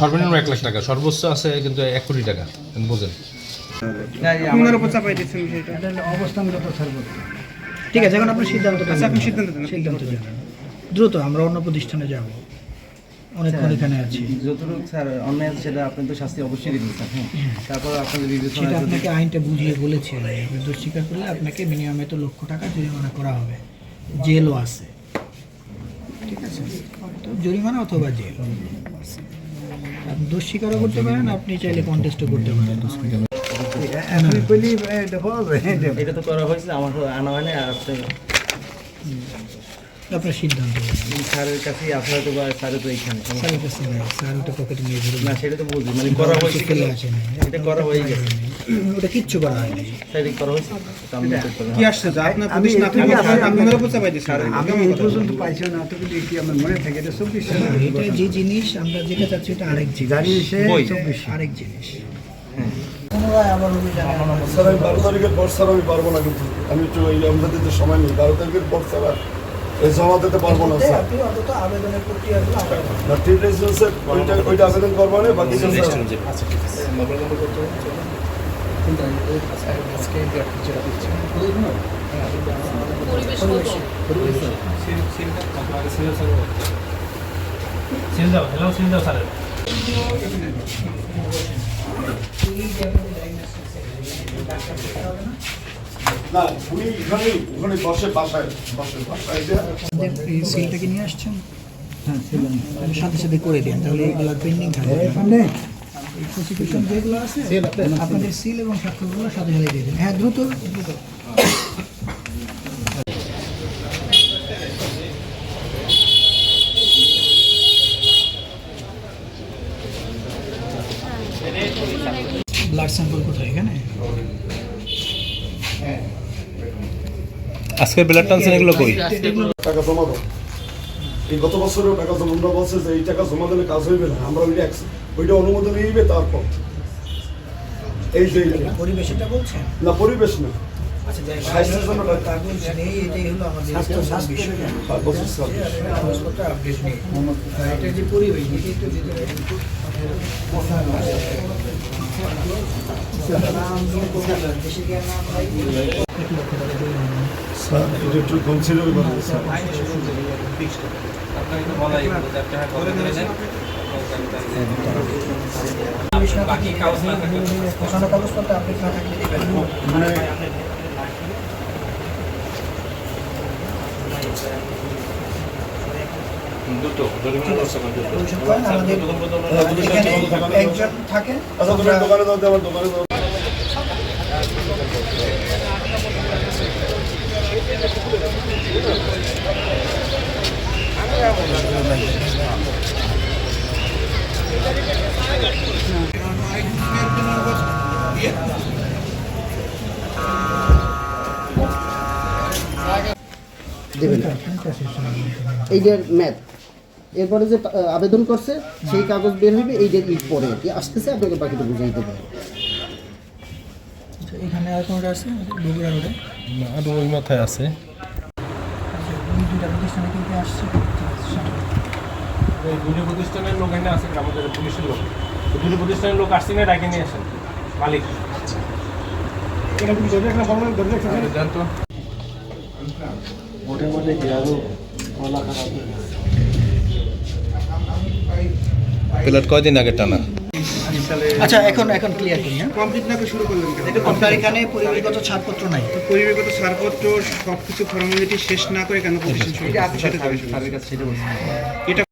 সর্বনিম্ন এক লাখ টাকা সর্বোচ্চ আছে কিন্তু এক কোটি টাকা আপনি বোঝেন। অবস্থানগত সর্বোচ্চ। ঠিক আছে এখন আপনার সিদ্ধান্তটা আচ্ছা, আপনি সিদ্ধান্ত সিদ্ধান্ত দ্রুত আমরা অন্য প্রতিষ্ঠানে যাব। অনেকক্ষণ এখানে আছি। যতটুকু স্যার অন্যায় সেটা আপনি তো শাস্তি অবশ্যই দিবেন স্যার হ্যাঁ। তারপর আপনাদের বিবেচনা সেটা আপনাকে আইনটা বুঝিয়ে বলেছি। আপনি করলে আপনাকে মিনিমাম এত লক্ষ টাকা জরিমানা করা হবে। জেলও আছে। ঠিক আছে তো জরিমানা অথবা জেল? আপনি দোষ স্বীকারও করতে পারেন আপনি চাইলে কন্টেস্টও করতে পারেন। এটা তো করা হয়েছে আমার তো আনা হয় না আর আপনি আপনার সিদ্ধান্ত স্যারের আসা হয়তো বা তো এইখানে। স্যারের কাছে নেই স্যার ওটা পকেটে নিয়ে ঘুরে না সেটা তো বুঝি মানে করা হয়েছে ফেলে না এটা করা হয়ে গেছে। ওটা কিচ্ছু করা হয়নি। স্যার এটা করা হয়েছে? আমি কি আসছে? যা আপনার আপনি উপর চাপাই দিচ্ছেন আমি এই পর্যন্ত পাইছি না তো কিন্তু এটি আমার মনে থাকে এটা চব্বিশ সালে এটা যে জিনিস আমরা যেটা চাচ্ছি ওটা আরেক জিনিস। গাড়ি এসে বই। চব্বিশ। আরেক জিনিস। পুনরায় আবার স্যার আমি বারো তারিখের পর স্যার আমি পারব না কিন্তু। আমি একটু এই আমাদের সময় নেই। বারো তারিখের পর স্যার জমা দিতে পারব না স্যার। না আছে স্যার ওইটা ওইটা আবেদন করব না বাকি স্যার। না উনি এখানে ওখানে বসে বাসায় বসে বাসায় এই সিলটা কি নিয়ে আসছেন? হ্যাঁ সাথে সাথে করে দিন তাহলে এইগুলো পেন্ডিং থাকবে প্রসিকিউশন যেগুলো আছে আপনাদের সিল এবং স্বাক্ষরগুলো সাথে সাথে দিয়ে দিন। হ্যাঁ দ্রুত দ্রুত। ব্লাড স্যাম্পল কোথায়? এখানে? আজকের ব্লাড টানছেন এগুলো কই? টাকা জমা দাও। এই গত বছরেও টাকা জমা বলছে যে এই টাকা জমা দিলে কাজ হইবে না। আমরা ওইটা ওইটা অনুমোদন নিবে তারপর। এই যে এইটা। পরিবেশটা বলছেন না পরিবেশ না। স্বাস্থ্যের জন্য কাগজ নেই এটাই হলো আমাদের বিষয়। কাগজপত্র আপডেট নেই। এটা যে পরিবেশ এটাই তো যেতে। স্যার এটা একটু কনসিডার করেন স্যার না থাকলে দেবেন। পরিশোধ করেন আমাদের এখানে একজন থাকেন আচ্ছা তুমি দোকানে দাও আমার দোকানে দাও দেবেন এইটার ম্যাথ এরপরে যে আবেদন করছে সেই কাগজ বের হইবে এইটার ঈদ পরে আর কি। আসতেছে আপনাকে বাকিটা বুঝিয়ে দেবে আচ্ছা, এখানে আর কোনটা আছে? বগুড়া রোডে? আর ওই মাথায় আছে। আচ্ছা, দুটো প্রতিষ্ঠানের লোক এখানে আছে আমাদের পুলিশের লোক। দুটো প্রতিষ্ঠানের লোক আসছে না ডাকে নিয়ে আসেন। মালিক। জানতো। প্লেট কয়দিন আগে টানা? আচ্ছা এখন এখন ক্লিয়ার করি হ্যাঁ? কমপ্লিট না শুরু করলেন কেন? আপনার এখানে পরিবেশগত ছাড়পত্র নাই। তো পরিবেশগত ছাড়পত্র সবকিছু ফর্মালিটি শেষ না করে কেন প্রতিষ্ঠান শুরু এটা